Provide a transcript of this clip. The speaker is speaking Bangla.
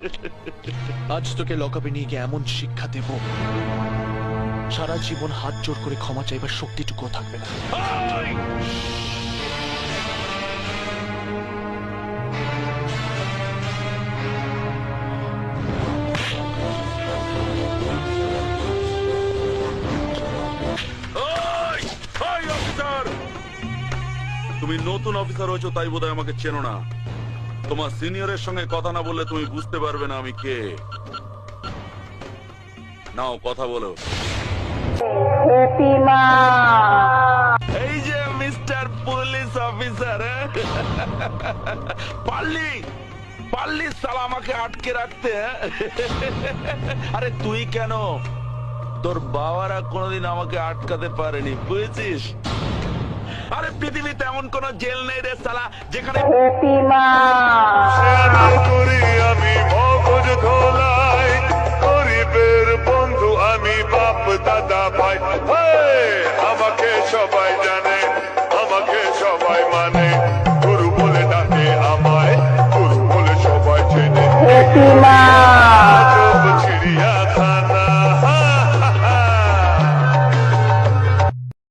আজ তোকে লকআপে নিয়ে গিয়ে এমন শিক্ষা দেব। সারা জীবন হাত জোর করে ক্ষমা চাইবার শক্তিটুকুও থাকবে না! তুমি নতুন অফিসার হয়েছো, তাই বোধহয় আমাকে চেনো না। তোমার সিনিয়রের সঙ্গে কথা না বললে তুমি বুঝতে পারবে না আমি কে। নাও কথা বলো। এই যে মিস্টার পুলিশ অফিসার পারলি? পারলি সালা আমাকে আটকে রাখতে? আরে তুই কেন? তোর বাবারা কোনোদিন আমাকে আটকাতে পারেনি বুঝেছিস? আরে পৃথিবীতে এমন কোন জেল নেই রে সালা যেখানে করি আমি মগজ ধোলাই। গরিবের বন্ধু আমি বাপ দাদা ভাই। আমাকে সবাই জানে আমাকে সবাই মানে। গুরু বলে ডাকে আমায় গুরু বলে সবাই চেনে।